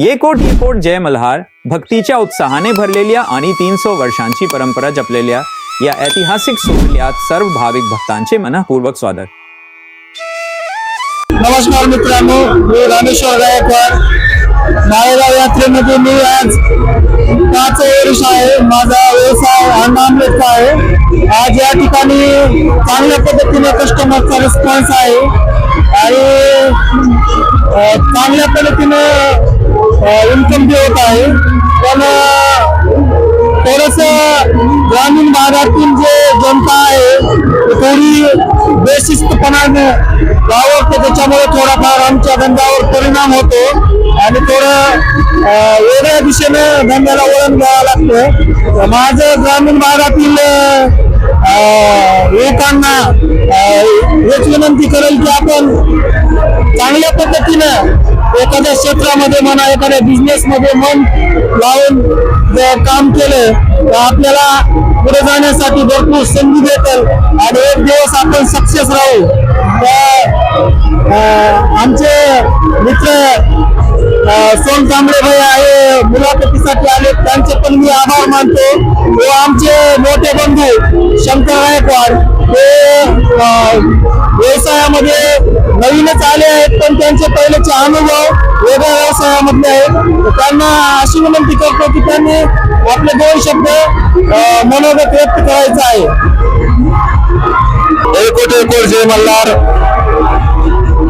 ये कोट ये कोट जय मल्हार. भक्तीच्या उत्साहाने भरलेल्या आणि तीन सो वर्षांची परंपरा जपलेल्या या ऐतिहासिक सोहळ्यात सर्व भाविक भक्तांचे मनपूर्वक स्वागत. नमस्कार मित्रांनो मी रामेश्वर गायकवाड. माळेगाव यात्रेमध्ये मी आज पाच वर्ष आहे. माझा व्यवसाय अण्णा आहे. आज या ठिकाणी चांगल्या पद्धतीने कस्टमरचा रिस्पॉन्स आहे. आणि चांगल्या पद्धतीनं इन्कम बी होत आहे पण थोडस ग्रामीण भागातील जे जनता आहे ती थोडी बेशिस्तपणाने वावरते. त्याच्यामुळे थोडाफार आमच्या धंद्यावर परिणाम होतो आणि थोडं वेगळ्या दिशेनं धंद्याला वळण द्यावं लागतं. माझं ग्रामीण भागातील लोकांना हेच विनंती करेल की आपण चांगल्या पद्धतीनं एखाद्या क्षेत्रामध्ये म्हणा एखाद्या बिझनेसमध्ये मन लावून जर काम केलं तर आपल्याला पुढे जाण्यासाठी भरपूर संधी भेटेल आणि एक दिवस आपण सक्सेस राहू. तर आमचे मित्र सोन तांबडे भाई आहे मुलाखतीसाठी आले त्यांचे पण मी आभार मानतो. व आमचे मोठे बंधू शंकर गायकवाड ते व्यवसायामध्ये नवीनच आले आहेत पण त्यांचे पहिलेचे अनुभव वेगळ्या व्यवसायामधले आहेत. त्यांना अशी विनंती करतो की त्यांनी आपले दोन शब्द मनोगत व्यक्त करायचा आहे. एकोट एकोट जय मल्हार.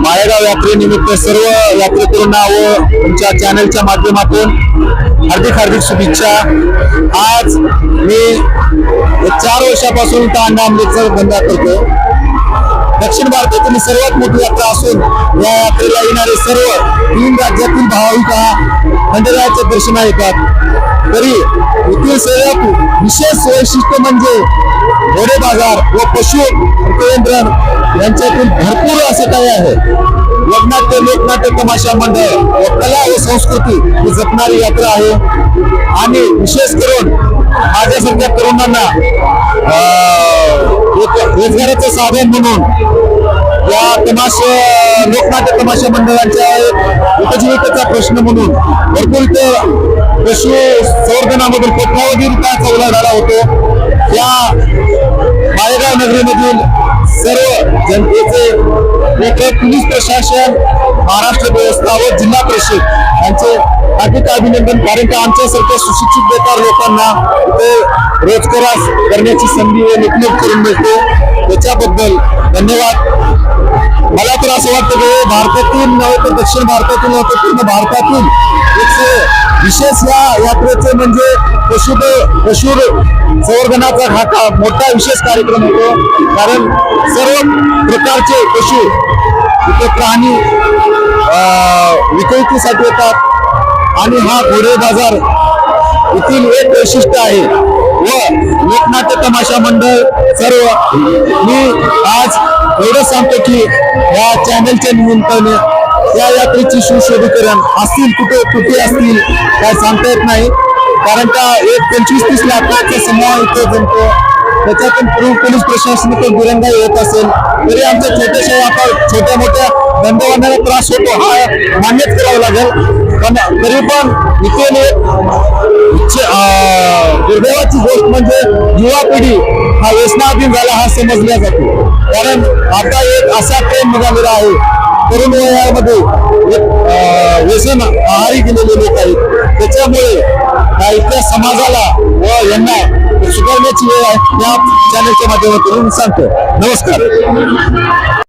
माळेगाव यात्रेनिमित्त सर्व यात्रेकरूंना व तुमच्या चॅनलच्या माध्यमातून हार्दिक हार्दिक शुभेच्छा. आज मी चार वर्षापासून तांडा अमृतसर बंद करतो दक्षिण भारतातील सर्वात मोठी यात्रा असून या यात्रेला येणारे सर्व तीन राज्यातील भाविक हा खंडरायाचे दर्शन येतात. तरी येथील सर्वात विशेष वैशिष्ट्य म्हणजे घोडे बाजार व पशु केंद्रण यांच्यातून भरपूर असं काही आहे. लग्नाट्य लोकनाट्य तमाशा मंडळ व कला व संस्कृती ही जपणारी यात्रा आहे. आणि विशेष करून माझ्यासारख्या तरुणांना एक रोजगाराचं साधन म्हणून या तमाशा लोकनाट्य तमाशा मंडळांच्या स्वच्छतेचा प्रश्न म्हणून भरपूर इथं पशु संवर्धनामधून कोट्यावधी रुपयाचा झाला होतो. या माळेगाव नगरीमधील सर्व जनतेचे एक पोलीस प्रशासन महाराष्ट्र व्यवस्था व जिल्हा परिषद यांचे अधिक अभिनंदन. कारण की आमच्यासारख्या सुशिक्षित बेकार लोकांना ते रोजगार करण्याची संधी व निकनेट करून मिळते. त्याच्याबद्दल धन्यवाद. मला तर असं वाटतं की भारतातील नव्हे तर दक्षिण भारतातील नव्हे तर पूर्ण भारतातून एक विशेष या यात्रेचे म्हणजे पशु पशु संवर्धनाचा हा का मोठा विशेष कार्यक्रम होतो. कारण सर्व प्रकारचे पशु इथे प्राणी अं, येतात. आणि हा घोडे बाजार येथील एक वैशिष्ट्य आहे. व लोकनाट्य तमाशा मंडळ सर्व. मी आज एवढं सांगतो की या चॅनलच्या निमित्ताने या यात्रेची सुशोभीकरण असतील कुठे कुठे असतील काय सांगता येत नाही. कारण का एक पंचवीस तीस लाखाचा समूह इथे जमतो त्याच्यातून पूर्व पोलीस प्रशासनाकडे दुरंगा येत असेल तरी आमच्या छोट्याशा व्यापार छोट्या मोठ्या धंदेवांना त्रास होतो हा मान्यच करावा लागेल. पण तरी पण इथे दुर्दैवाची गोष्ट म्हणजे युवा पिढी हा व्यसनाधीन झाला हा समजला जातो. कारण आता एक असा ट्रेंड निघालेला आहे. तरुण वयामध्ये एक व्यसन आहारी गेलेले लोक आहेत. त्याच्यामुळे या इथल्या समाजाला व यांना सुधारण्याची वेळ आहे. या चॅनलच्या माध्यमातून सांगतो. नमस्कार.